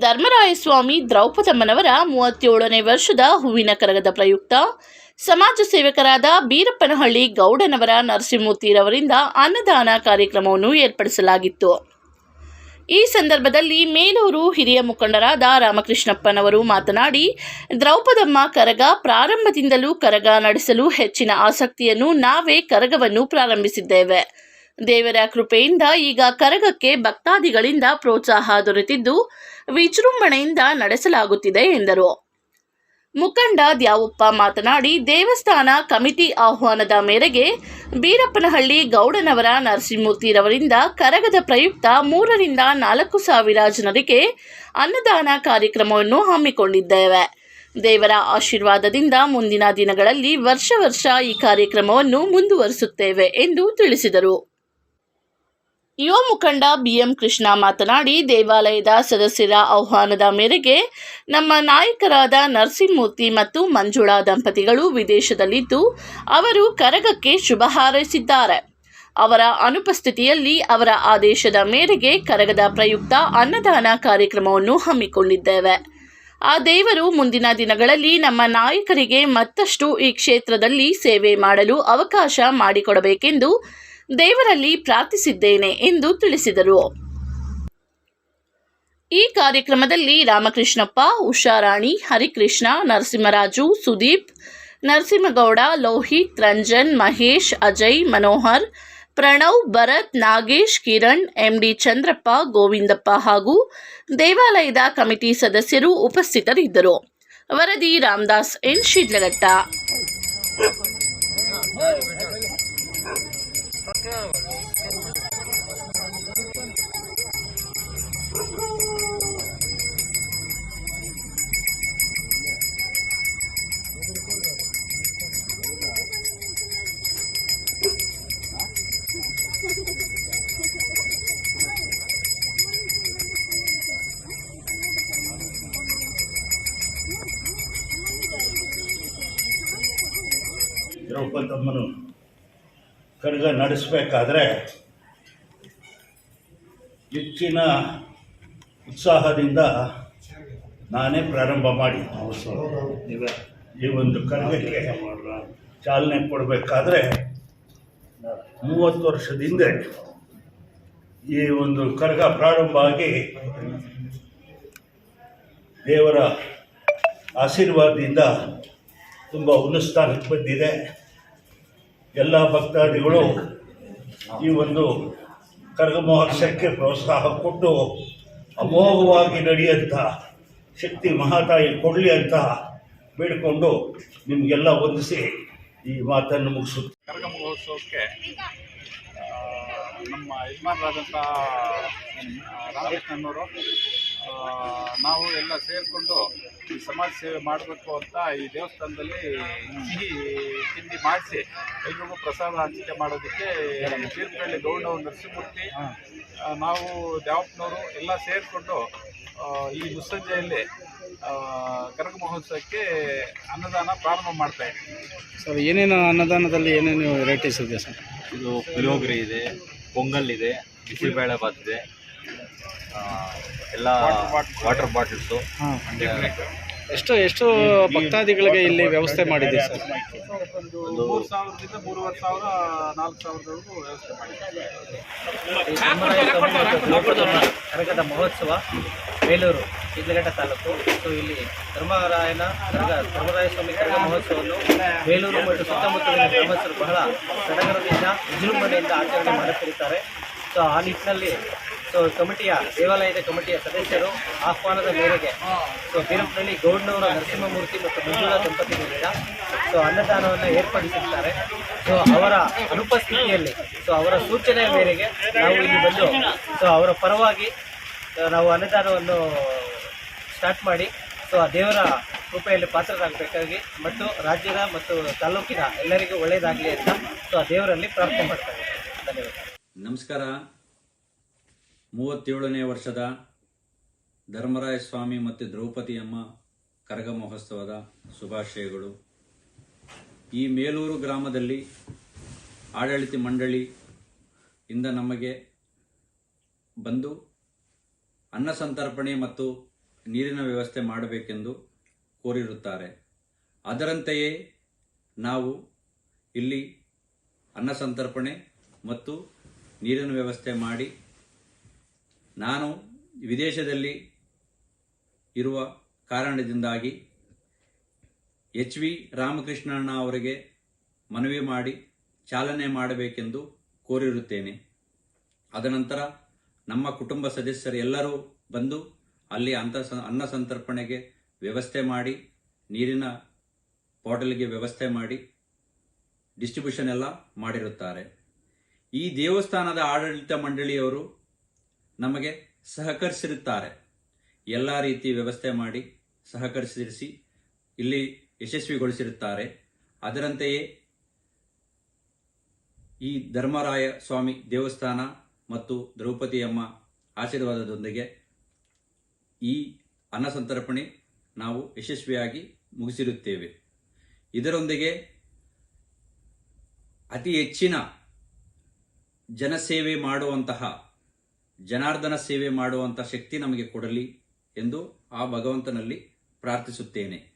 ಧರ್ಮರಾಯಸ್ವಾಮಿ ದ್ರೌಪದಮ್ಮನವರ ಮೂವತ್ತೇಳನೇ ವರ್ಷದ ಹೂವಿನ ಕರಗದ ಪ್ರಯುಕ್ತ. ಸಮಾಜ ಸೇವಕರಾದ ಬೀರಪ್ಪನಹಳ್ಳಿ ಗೌಡನವರ ನರಸಿಂಹಮೂರ್ತಿರವರಿಂದ ಅನ್ನದಾನ ಕಾರ್ಯಕ್ರಮವನ್ನು ಏರ್ಪಡಿಸಲಾಗಿತ್ತು. ಈ ಸಂದರ್ಭದಲ್ಲಿ ಮೇಲೂರು ಹಿರಿಯ ಮುಖಂಡರಾದ ರಾಮಕೃಷ್ಣಪ್ಪನವರು ಮಾತನಾಡಿ, ದ್ರೌಪದಮ್ಮ ಕರಗ ಪ್ರಾರಂಭದಿಂದಲೂ ಕರಗ ನಡೆಸಲು ಹೆಚ್ಚಿನ ಆಸಕ್ತಿಯನ್ನು ನಾವೇ ಕರಗವನ್ನು ಪ್ರಾರಂಭಿಸಿದ್ದೇವೆ. ದೇವರ ಕೃಪೆಯಿಂದ ಈಗ ಕರಗಕ್ಕೆ ಭಕ್ತಾದಿಗಳಿಂದ ಪ್ರೋತ್ಸಾಹ ದೊರೆತಿದ್ದು ವಿಜೃಂಭಣೆಯಿಂದ ನಡೆಸಲಾಗುತ್ತಿದೆ ಎಂದರು. ಮುಖಂಡ ದ್ಯಾವಪ್ಪ ಮಾತನಾಡಿ, ದೇವಸ್ಥಾನ ಕಮಿಟಿ ಆಹ್ವಾನದ ಮೇರೆಗೆ ಬೀರಪ್ಪನಹಳ್ಳಿ ಗೌಡನವರ ನರಸಿಂಹಮೂರ್ತಿರವರಿಂದ ಕರಗದ ಪ್ರಯುಕ್ತ ಮೂರರಿಂದ ನಾಲ್ಕು ಸಾವಿರ ಜನರಿಗೆ ಅನ್ನದಾನ ಕಾರ್ಯಕ್ರಮವನ್ನು ಹಮ್ಮಿಕೊಂಡಿದ್ದೇವೆ. ದೇವರ ಆಶೀರ್ವಾದದಿಂದ ಮುಂದಿನ ದಿನಗಳಲ್ಲಿ ವರ್ಷ ವರ್ಷ ಈ ಕಾರ್ಯಕ್ರಮವನ್ನು ಮುಂದುವರಿಸುತ್ತೇವೆ ಎಂದು ತಿಳಿಸಿದರು. ಯುವ ಮುಖಂಡ ಬಿಎಂ ಕೃಷ್ಣ ಮಾತನಾಡಿ ದೇವಾಲಯದ ಸದಸ್ಯರ ಆಹ್ವಾನದ ಮೇರೆಗೆ ನಮ್ಮ ನಾಯಕರಾದ ನರಸಿಂಹಮೂರ್ತಿ ಮತ್ತು ಮಂಜುಳಾ ದಂಪತಿಗಳು ವಿದೇಶದಲ್ಲಿದ್ದು ಅವರು ಕರಗಕ್ಕೆ ಶುಭ ಹಾರೈಸಿದ್ದಾರೆ. ಅವರ ಅನುಪಸ್ಥಿತಿಯಲ್ಲಿ ಅವರ ಆದೇಶದ ಮೇರೆಗೆ ಕರಗದ ಪ್ರಯುಕ್ತ ಅನ್ನದಾನ ಕಾರ್ಯಕ್ರಮವನ್ನು ಹಮ್ಮಿಕೊಂಡಿದ್ದೇವೆ. ಆ ದೇವರು ಮುಂದಿನ ದಿನಗಳಲ್ಲಿ ನಮ್ಮ ನಾಯಕರಿಗೆ ಮತ್ತಷ್ಟು ಈ ಕ್ಷೇತ್ರದಲ್ಲಿ ಸೇವೆ ಮಾಡಲು ಅವಕಾಶ ಮಾಡಿಕೊಡಬೇಕೆಂದು ದೇವರಲ್ಲಿ ಪ್ರಾರ್ಥಿಸಿದ್ದೇನೆ ಎಂದು ತಿಳಿಸಿದರು. ಈ ಕಾರ್ಯಕ್ರಮದಲ್ಲಿ ರಾಮಕೃಷ್ಣಪ್ಪ ಉಷಾರಾಣಿ ಹರಿಕೃಷ್ಣ, ನರಸಿಂಹರಾಜು, ಸುದೀಪ್, ನರಸಿಂಹಗೌಡ, ಲೋಹಿತ್, ರಂಜನ್, ಮಹೇಶ್, ಅಜಯ್, ಮನೋಹರ್, ಪ್ರಣವ್, ಭರತ್, ನಾಗೇಶ್, ಕಿರಣ್, ಎಂಡಿ ಚಂದ್ರಪ್ಪ, ಗೋವಿಂದಪ್ಪ ಹಾಗೂ ದೇವಾಲಯದ ಕಮಿಟಿ ಸದಸ್ಯರು ಉಪಸ್ಥಿತರಿದ್ದರು. ವರದಿ ರಾಮದಾಸ್ ಎನ್. ಶಿಡ್ಲಘಟ್ಟ. ದ್ರೌಪದಮ್ಮನು ಕಡ್ಗ ನಡೆಸಬೇಕಾದ್ರೆ ಹೆಚ್ಚಿನ ಉತ್ಸಾಹದಿಂದ ನಾನೇ ಪ್ರಾರಂಭ ಮಾಡಿ. ಈ ಒಂದು ಕರಗಕ್ಕೆ ಚಾಲನೆ ಕೊಡಬೇಕಾದ್ರೆ ಮೂವತ್ತು ವರ್ಷದ ಹಿಂದೆ ಈ ಒಂದು ಕರ್ಗ ಪ್ರಾರಂಭ ಆಗಿ ದೇವರ ಆಶೀರ್ವಾದದಿಂದ ತುಂಬ ಉನ್ನತ ಸ್ಥಾನಕ್ಕೆ ಬಂದಿದೆ. ಎಲ್ಲ ಭಕ್ತಾದಿಗಳು ಈ ಒಂದು ಕರಗ ಮಹೋತ್ಸವಕ್ಕೆ ಪ್ರೋತ್ಸಾಹ ಕೊಟ್ಟು ಅಮೋಘವಾಗಿ ನಡೆಯುವಂಥ ಶಕ್ತಿ ಮಹಾತಾಯಿ ಕೊಡಲಿ ಅಂತ ಬೇಡಿಕೊಂಡು ನಿಮಗೆಲ್ಲ ವಂದಿಸಿ ಈ ಮಾತನ್ನು ಮುಗಿಸುತ್ತೆ ಕರಗ ಮಹೋತ್ಸವಕ್ಕೆ ನಮ್ಮ ಯಜಮಾನರಾದಂಥ ರಾಮಕೃಷ್ಣನವರು ನಾವು ಎಲ್ಲ ಸೇರಿಕೊಂಡು ಈ ಸಮಾಜ ಸೇವೆ ಮಾಡಬೇಕು ಅಂತ ಈ ದೇವಸ್ಥಾನದಲ್ಲಿ ಸಿಹಿ ತಿಂಡಿ ಮಾಡಿಸಿ ಎಲ್ರಿಗೂ ಪ್ರಸಾದ ಹಂಚಿಕೆ ಮಾಡೋದಕ್ಕೆ ತೀರ್ಥಹಳ್ಳಿ ಗೌಡ ನರಸಿಂಹಮೂರ್ತಿ ನಾವು ದ್ಯಾವಪ್ಪನವರು ಎಲ್ಲ ಸೇರಿಕೊಂಡು ಈ ಮುಸ್ಸಂಜೆಯಲ್ಲಿ ಕನಕ ಕರಗ ಮಹೋತ್ಸವಕ್ಕೆ ಅನ್ನದಾನ ಪ್ರಾರಂಭ ಮಾಡ್ತಾ ಇದ್ದೀವಿ. ಸರ್ ಏನೇನು ಅನ್ನದಾನದಲ್ಲಿ ಏನೇನು ವೆರೈಟೀಸ್ ಇದೆ ಸರ್? ಇದು ಪುಳಿಯೋಗರೆ ಇದೆ ಪೊಂಗಲ್ ಇದೆ ಬಿಸಿಬೇಳೆ ಬಾತ್ ಇದೆ. ಎಲ್ಲ ವಾಟರ್ ಬಾಟಲ್ಸು ಎಷ್ಟು ಎಷ್ಟು ಭಕ್ತಾದಿಗಳಿಗೆ ಇಲ್ಲಿ ವ್ಯವಸ್ಥೆ ಮಾಡಿದೆ ಸರ್? ಒಂದು ಮೂರು ಸಾವಿರದಿಂದ ಮೂರುವರೆ ಸಾವಿರ ನಾಲ್ಕು ಸಾವಿರದವರೆಗೂ ವ್ಯವಸ್ಥೆ ಮಾಡಿದ್ದಾರೆ ಕರಗದ ಮಹೋತ್ಸವ ಬೇಲೂರು ಇದ್ಲಘಟ್ಟ ತಾಲೂಕು ಸೊ ಇಲ್ಲಿ ಧರ್ಮರಾಯನ ಕರಗ ಧರ್ಮರಾಯ ಸ್ವಾಮಿ ಕರಗ ಮಹೋತ್ಸವವನ್ನು ಬೇಲೂರು ಮತ್ತು ಸುತ್ತಮುತ್ತಲಿನ ಗ್ರಾಮಸ್ಥರು ಬಹಳ ಸಡಗರದಿಂದ ವಿಜೃಂಭಣೆಯಿಂದ ಆಚರಣೆ ಮಾಡುತ್ತಿರುತ್ತಾರೆ. ಸೊ ಆ ನಿಟ್ಟಿನಲ್ಲಿ ಸೊ ಕಮಿಟಿಯ ದೇವಾಲಯದ ಕಮಿಟಿಯ ಸದಸ್ಯರು ಆಹ್ವಾನದ ಮೇರೆಗೆ ಸೊ ಬೀರಪ್ಪನಹಳ್ಳಿ ಗೌಡ್ನವರ ನರಸಿಂಹಮೂರ್ತಿ ಮತ್ತು ಮಂಜುಳಾ ದಂಪತಿಗಳಿಂದ ಸೊ ಅನ್ನದಾನವನ್ನು ಏರ್ಪಡಿಸಿರ್ತಾರೆ. ಸೊ ಅವರ ಅನುಪಸ್ಥಿತಿಯಲ್ಲಿ ಸೊ ಅವರ ಸೂಚನೆಯ ಮೇರೆಗೆ ನಾವು ಇಲ್ಲಿ ಬಂದು ಸೊ ಅವರ ಪರವಾಗಿ ನಾವು ಅನ್ನದಾನವನ್ನು ಸ್ಟಾರ್ಟ್ ಮಾಡಿ ಸೊ ಆ ದೇವರ ಕೃಪೆಯಲ್ಲಿ ಪಾತ್ರರಾಗಬೇಕಾಗಿ ಮತ್ತು ರಾಜ್ಯದ ಮತ್ತು ತಾಲೂಕಿನ ಎಲ್ಲರಿಗೂ ಒಳ್ಳೆಯದಾಗಲಿ ಅಂತ ಸೊ ಆ ದೇವರಲ್ಲಿ ಪ್ರಾರ್ಥನೆ ಮಾಡ್ತಾರೆ ಧನ್ಯವಾದ. ನಮಸ್ಕಾರ. ಮೂವತ್ತೇಳನೇ ವರ್ಷದ ಧರ್ಮರಾಯ ಸ್ವಾಮಿ ಮತ್ತು ದ್ರೌಪದಿಯಮ್ಮ ಕರಗ ಮಹೋತ್ಸವದ ಶುಭಾಶಯಗಳು. ಈ ಮೇಲೂರು ಗ್ರಾಮದಲ್ಲಿ ಆಡಳಿತ ಮಂಡಳಿ ಇಂದ ನಮಗೆ ಬಂದು ಅನ್ನ ಸಂತರ್ಪಣೆ ಮತ್ತು ನೀರಿನ ವ್ಯವಸ್ಥೆ ಮಾಡಬೇಕೆಂದು ಕೋರಿರುತ್ತಾರೆ. ಅದರಂತೆಯೇ ನಾವು ಇಲ್ಲಿ ಅನ್ನ ಸಂತರ್ಪಣೆ ಮತ್ತು ನೀರಿನ ವ್ಯವಸ್ಥೆ ಮಾಡಿ ನಾನು ವಿದೇಶದಲ್ಲಿ ಇರುವ ಕಾರಣದಿಂದಾಗಿ ಎಚ್ ವಿ ರಾಮಕೃಷ್ಣಣ್ಣ ಅವರಿಗೆ ಮನವಿ ಮಾಡಿ ಚಾಲನೆ ಮಾಡಬೇಕೆಂದು ಕೋರಿರುತ್ತೇನೆ. ಅದನಂತರ ನಮ್ಮ ಕುಟುಂಬ ಸದಸ್ಯರು ಎಲ್ಲರೂ ಬಂದು ಅಲ್ಲಿ ಅಂತ ಅನ್ನ ಸಂತರ್ಪಣೆಗೆ ವ್ಯವಸ್ಥೆ ಮಾಡಿ, ನೀರಿನ ಬಾಟಲ್ಗೆ ವ್ಯವಸ್ಥೆ ಮಾಡಿ, ಡಿಸ್ಟ್ರಿಬ್ಯೂಷನ್ ಎಲ್ಲ ಮಾಡಿರುತ್ತಾರೆ. ಈ ದೇವಸ್ಥಾನದ ಆಡಳಿತ ಮಂಡಳಿಯವರು ನಮಗೆ ಸಹಕರಿಸಿರುತ್ತಾರೆ. ಎಲ್ಲ ರೀತಿ ವ್ಯವಸ್ಥೆ ಮಾಡಿ ಸಹಕರಿಸಿರಿಸಿ ಇಲ್ಲಿ ಯಶಸ್ವಿಗೊಳಿಸಿರುತ್ತಾರೆ. ಅದರಂತೆಯೇ ಈ ಧರ್ಮರಾಯ ಸ್ವಾಮಿ ದೇವಸ್ಥಾನ ಮತ್ತು ದ್ರೌಪದಿಯಮ್ಮ ಆಶೀರ್ವಾದದೊಂದಿಗೆ ಈ ಅನ್ನಸಂತರ್ಪಣೆ ನಾವು ಯಶಸ್ವಿಯಾಗಿ ಮುಗಿಸಿರುತ್ತೇವೆ. ಇದರೊಂದಿಗೆ ಅತಿ ಹೆಚ್ಚಿನ ಜನಸೇವೆ ಮಾಡುವಂತಹ ಜನಾರ್ದನ ಸೇವೆ ಮಾಡುವಂಥ ಶಕ್ತಿ ನಮಗೆ ಕೊಡಲಿ ಎಂದು ಆ ಭಗವಂತನಲ್ಲಿ ಪ್ರಾರ್ಥಿಸುತ್ತೇನೆ.